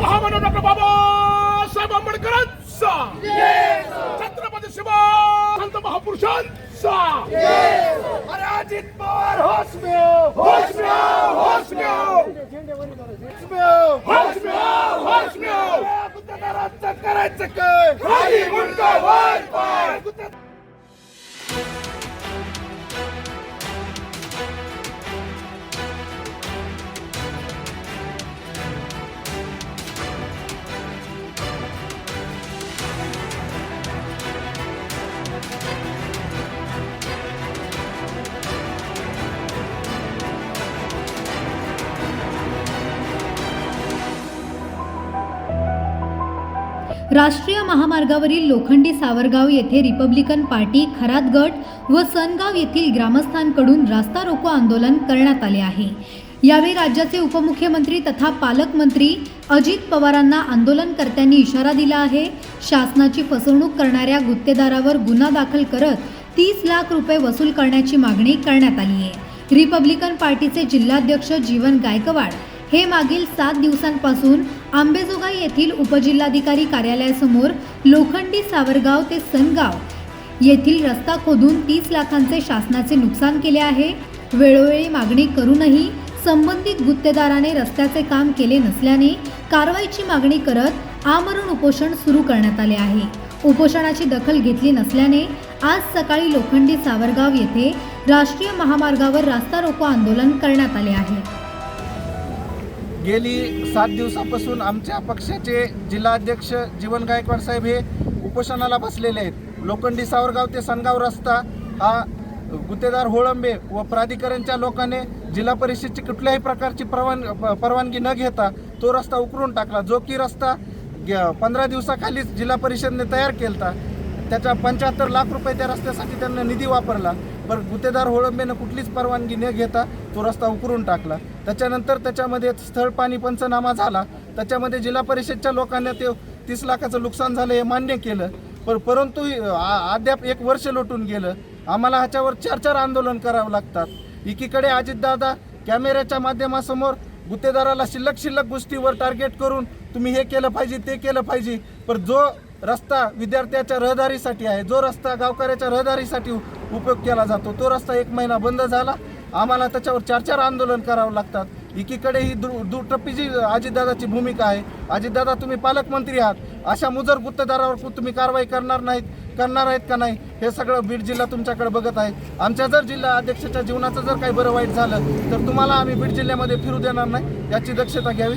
महामानव डॉक्टर बाबासाहेब आंबेडकरांचा. छत्रपती शिवाय संत महापुरुषांचा. अरे अजित पवार होश में होश में होश में होश में होश में करायचं काय? खाली गुंड वर पाय. राष्ट्रीय महामार्गावरील लोखंडी सावरगाव येथे रिपब्लिकन पार्टी खरात गट व सनगाव येथील ग्रामस्थांकडून रास्ता रोको आंदोलन करण्यात आले आहे. यावेळी राज्याचे उपमुख्यमंत्री तथा पालकमंत्री अजित पवारांना आंदोलनकर्त्यांनी इशारा दिला आहे. शासनाची फसवणूक करणाऱ्या गुत्तेदारावर गुन्हा दाखल करत तीस लाख रुपये वसूल करण्याची मागणी करण्यात आली आहे. रिपब्लिकन पार्टीचे जिल्हाध्यक्ष जीवन गायकवाड हे मागील सात दिवसांपासून आंबेजोगाई येथील उपजिल्हाधिकारी कार्यालयासमोर लोखंडी सावरगाव ते सनगाव येथील रस्ता खोदून तीस लाखांचे शासनाचे नुकसान केले आहे. वेळोवेळी मागणी करूनही संबंधित गुत्तेदाराने रस्त्याचे काम केले नसल्याने कारवाईची मागणी करत आमरण उपोषण सुरू करण्यात आले आहे. उपोषणाची दखल घेतली नसल्याने आज सकाळी लोखंडी सावरगाव येथे राष्ट्रीय महामार्गावर रास्ता रोको आंदोलन करण्यात आले आहे. गेली सात दिवसापासून आमच्या पक्षाचे जिल्हाध्यक्ष जीवन गायकवाड साहेब हे उपोषणाला बसलेले आहेत. लोखंडी सावरगाव ते सनगाव रस्ता हा गुत्तेदार होळंबे व प्राधिकरणच्या लोकांनी जिल्हा परिषदची कुठल्याही प्रकारची परवान प- परवानगी न घेता तो रस्ता उकरून टाकला. जो की रस्ता ग- पंधरा दिवसाखालीच जिल्हा परिषदने तयार केला त्याच्या पंच्याहत्तर लाख रुपये त्या रस्त्यासाठी त्यांना निधी वापरला. पण गुत्तेदार होळंबेनं कुठलीच परवानगी न घेता तो रस्ता उकरून टाकला. त्याच्यानंतर त्याच्यामध्ये स्थळ पाणी पंचनामा झाला. त्याच्यामध्ये जिल्हा परिषदच्या लोकांना ते तीस लाखाचं नुकसान झालं हे मान्य केलं. पण परंतु आ- अद्याप एक वर्ष लोटून गेलं. आम्हाला ह्याच्यावर चार चार आंदोलन करावं लागतात. एकीकडे अजितदादा कॅमेऱ्याच्या माध्यमासमोर गुत्तेदाराला शिल्लक शिल्लक गोष्टीवर टार्गेट करून तुम्ही हे केलं पाहिजे ते केलं पाहिजे. पण जो रस्ता विद्यार्थ्याच्या रहदारीसाठी आहे जो रस्ता गावकऱ्याच्या रहदारीसाठी उपयोग केला जातो. तो रस्ता एक महिना बंद झाला. आम्हाला त्याच्यावर चार चार आंदोलन करावं लागतात. एकीकडे ही दु दुटप्पीची अजितदादाची भूमिका आहे. अजितदादा तुम्ही पालकमंत्री आहात. अशा मुजर गुत्तेदारावर तुम्ही कारवाई करणार नाहीत. करणार आहेत का नाही हे सगळं बीड जिल्हा तुमच्याकडे बघत आहे. आमच्या जर जिल्हा अध्यक्षाच्या जीवनाचं जर काही बरं वाईट झालं तर तुम्हाला आम्ही बीड जिल्ह्यामध्ये फिरू देणार नाही. याची दक्षता घ्यावी.